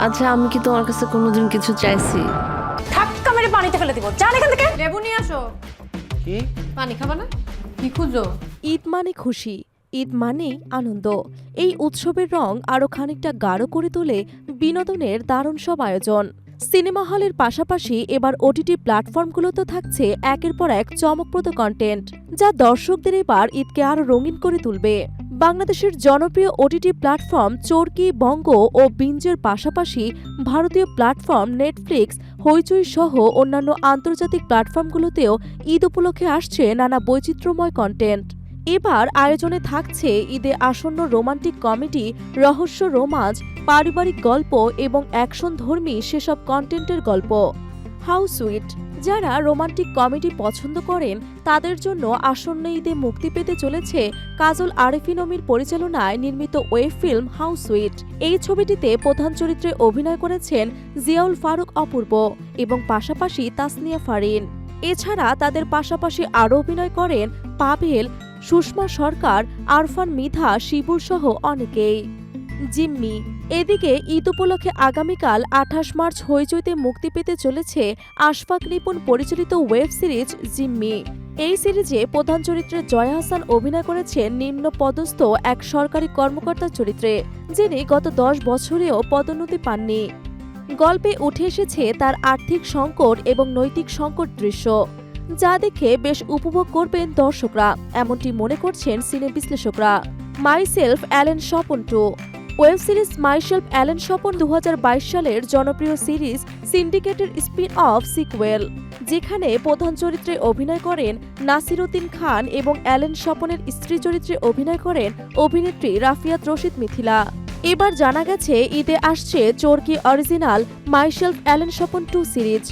আচ্ছা আমি কি তোমার কাছে কোনোদিন কিছু চাইছি? ধাক্কা মেরে পানিতে ফেলে দিব। যান এখান থেকে। লেবু নিয়ে আসো। কি? পানি খাবা না? কি খুঁজো? ঈদ মানে খুশি ঈদ মানেই আনন্দ। এই উৎসবের রং আরও খানিকটা গাঢ় করে তোলে বিনোদনের দারুণ সব আয়োজন। সিনেমা হলের পাশাপাশি এবার ওটিটি প্ল্যাটফর্মগুলোতে থাকছে একের পর এক চমকপ্রদ কন্টেন্ট যা দর্শকদের এবার ঈদকে আরও রঙিন করে তুলবে। বাংলাদেশের জনপ্রিয় ওটিটি প্ল্যাটফর্ম চরকি, বঙ্গ ও বিঞ্জের পাশাপাশি ভারতীয় প্ল্যাটফর্ম নেটফ্লিক্স, হইচই সহ অন্যান্য আন্তর্জাতিক প্ল্যাটফর্মগুলোতেও ঈদ উপলক্ষে আসছে নানা বৈচিত্র্যময় কন্টেন্ট এবার আয়োজনে থাকছে ঈদে আসন্ন রোমান্টিক কমেডি, রহস্য রোমাঞ্চ, পারিবারিক গল্প এবং অ্যাকশন ধর্মী সেসব কন্টেন্টের গল্প। How sweet. যারা রোমান্টিক কমেডি পছন্দ করেন, তাদের জন্য আসন্ন ঈদে মুক্তি পেতে চলেছে কাজল আরেফিনমির পরিচালনায় নির্মিত ওয়েব ফিল্ম হাউ সুইট। এই ছবিটিতে প্রধান চরিত্রে অভিনয় করেছেন জিয়াউল ফারুক অপূর্ব এবং পাশাপাশি তাসনিয়া ফারিন। এছাড়া তাদের পাশাপাশি আরও অভিনয় করেন পাভেল, সুষমা সরকার, আরফান মিধা, শিবুর সহ অনেকেই। জিম্মি, এদিকে ঈদ উপলক্ষে আগামীকাল আঠাশ মার্চ হইচইতে মুক্তি পেতে চলেছে আশফাক নিপুণ পরিচালিত ওয়েব সিরিজ জিম্মি। এই সিরিজে প্রধান চরিত্রে জয়া হাসান অভিনয় করেছেন নিম্ন পদস্থ এক সরকারি কর্মকর্তার চরিত্রে, যিনি গত দশ বছরেও পদোন্নতি পাননি। গল্পে উঠে এসেছে তার আর্থিক সংকট এবং নৈতিক সংকট দৃশ্য, যা দেখে বেশ উপভোগ করবেন দর্শকরা, এমনটি মনে করছেন সিনে বিশ্লেষকরা। Myself Allen Swapan two. Web series myself Allen Swapan দু হাজার বাইশ সালের জনপ্রিয় সিরিজ সিন্ডিকেটের স্পিন অফ সিকুয়েল, যেখানে প্রধান চরিত্রে অভিনয় করেন নাসিরুদ্দিন খান এবং অ্যালেন স্বপনের স্ত্রী চরিত্রে অভিনয় করেন অভিনেত্রী রাফিয়াত রশিদ মিথিলা। এবার জানা গেছে, ঈদে আসছে Chorki original myself Allen Swapan two series.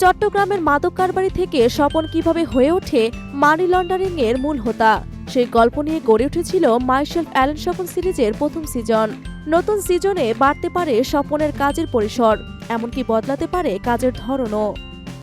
চট্টগ্রামের মাদক কারবারি থেকে স্বপন কীভাবে হয়ে ওঠে মানি লন্ডারিং এর মূল হোতা। সেই গল্প নিয়ে গড়ে উঠেছিল মাইশেল অ্যালেন স্বপন সিরিজের প্রথম সিজন। নতুন সিজনে বাড়তে পারে স্বপনের কাজের পরিসর, এমনকি বদলাতে পারে কাজের ধরনও।